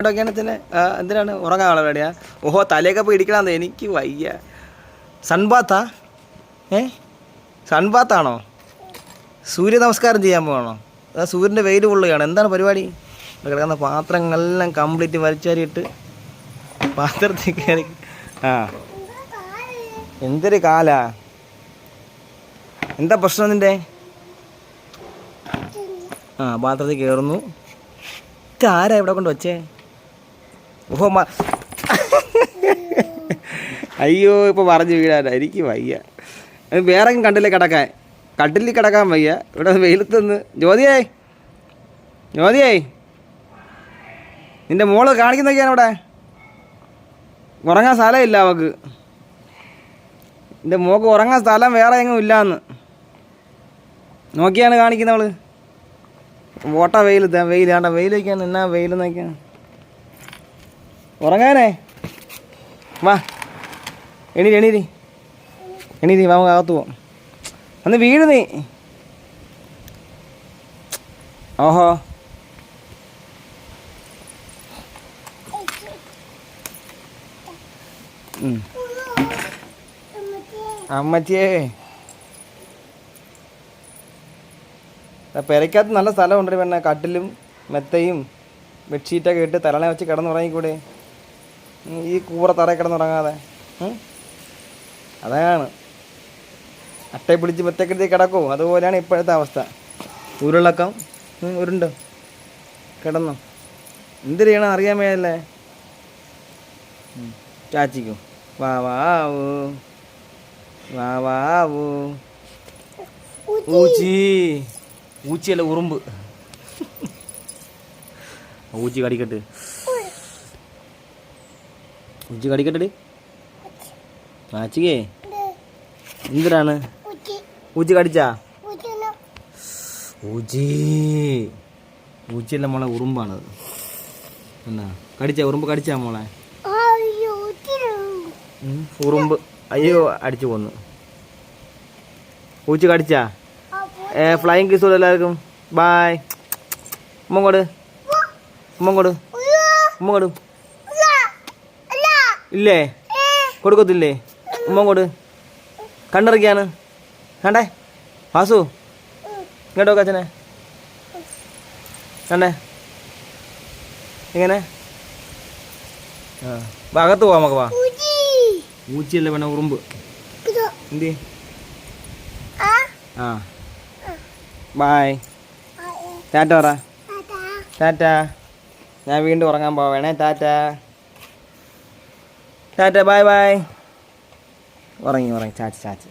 തന്നെ എന്തിനാണ്? ഉറങ്ങാനുള്ള പരിപാടിയാ ഓഹോ തലയൊക്കെ പോയി ഇടിക്കണമെന്ന് എനിക്ക് വയ്യ. സൺബാത്താ ഏ? സൺബാത്താണോ സൂര്യ നമസ്കാരം ചെയ്യാൻ പോകണോ അതാ സൂര്യന്റെ വെയിൽ കൊള്ളുകയാണ്. എന്താണ് പരിപാടി? കിടക്കുന്ന പാത്രങ്ങളെല്ലാം കംപ്ലീറ്റ് വലിച്ചാരിയിട്ട് പാത്രത്തിൽ കയറി. ആ. എന്തൊരു കാലാ? എന്താ പ്രശ്നം നിന്റെ ആ പാത്രത്തിൽ കയറുന്നു. ആരാ ഇവിടെ കൊണ്ട് വച്ചേ? ഓഹോ അയ്യോ ഇപ്പോൾ പറഞ്ഞു വീടാൻ എനിക്ക് വയ്യ. വേറെ കണ്ടില്ലേ കിടക്കാൻ? കട്ടിലിൽ കിടക്കാൻ വയ്യ. ഇവിടെ വെയിലത്തുനിന്ന് ജ്യോതിയായി. ജ്യോതിയായി. നിന്റെ മോൾ കാണിക്കുന്നൊക്കെയാണ് ഇവിടെ ഉറങ്ങാൻ സ്ഥലമില്ല അവക്ക്. എന്റെ മോക്ക് ഉറങ്ങാൻ സ്ഥലം വേറെ എങ്ങും ഇല്ലാന്ന്. നോക്കിയാണ് കാണിക്കുന്നവൾ. ഓട്ട വെയിൽ വെയിൽ ആണ്ട വെയിലൊക്കെയാണ് എന്നാ വെയിലെന്നൊക്കെയാണ് നോക്കിയാണ് ഉറങ്ങാനേ? വാ. എണീരി എണീരി. എണീരി വാ നമുക്ക് അകത്ത് പോവാം അന്ന് വീട് നീ. ഓഹോ. അമ്മച്ചിയേ. പെരയ്ക്കകത്ത് നല്ല സ്ഥലമുണ്ട് പിന്നെ കട്ടിലും മെത്തയും ബെഡ്ഷീറ്റൊക്കെ ഇട്ട് തലണ വെച്ച് കിടന്നുറങ്ങിക്കൂടെ. ഈ കൂറ തറയിൽ കിടന്നുറങ്ങാതെ? അതാണ്. അട്ടയെ പിടിച്ച് മെത്തക്കെടുത്ത് കിടക്കും. അതുപോലെയാണ് ഇപ്പോഴത്തെ അവസ്ഥ. ഉരുളക്കം ഉരുണ്ട് കിടന്നു. എന്ത് ചെയ്യണം അറിയാൻ മേലല്ലേ? ചാച്ചിക്കും. വാ വാവൂ വാ. ഊച്ചി. ഊച്ചിയല്ല ഉറുമ്പ്. ഊച്ചി കടിക്കട്ട്. ഊച്ചി കടിക്കട്ടെടി ആച്ചിക്കേ എന്തിനാണ്? ഉച്ച കടിച്ചാ? ഊച്ചി. ഊച്ചിയല്ല മോളെ ഉറുമ്പാണ് എന്നാ കടിച്ച? ഉറുമ്പ് കടിച്ചാ മോളെ? ഉറുമ്പ്. അയ്യോ അടിച്ചു പോന്നു. ഊച്ചി കടിച്ചാ? ഏ ഫ്ലൈങ് കിസ് എല്ലാവർക്കും. ബായ് ഉമ്മ കൊട് ഉമ്മ കൊട് ഉമ്മ കൊടു ഇല്ലേ? കൊടുക്കത്തില്ലേ? ഉമ്മ കൊടു കണ്ടിറക്കിയാണ് കണ്ടേ? വാസു ഇങ്ങോട്ടോ അച്ഛനെ. കണ്ടേ? എങ്ങനെ ആ വാ, അകത്ത് പോവാം നമുക്ക് വാ. ഊച്ചിയല്ലേ വേണ ഉറുമ്പ്. എന്തി ആ. ബായ്. ടാറ്റ പറ. ടാറ്റ. ഞാൻ വീണ്ടും ഉറങ്ങാൻ പോവേണേ ടാറ്റ. Tata bye bye. ഉറങ്ങി ഉറങ്ങി. ചാച്ചി ചാച്ചി.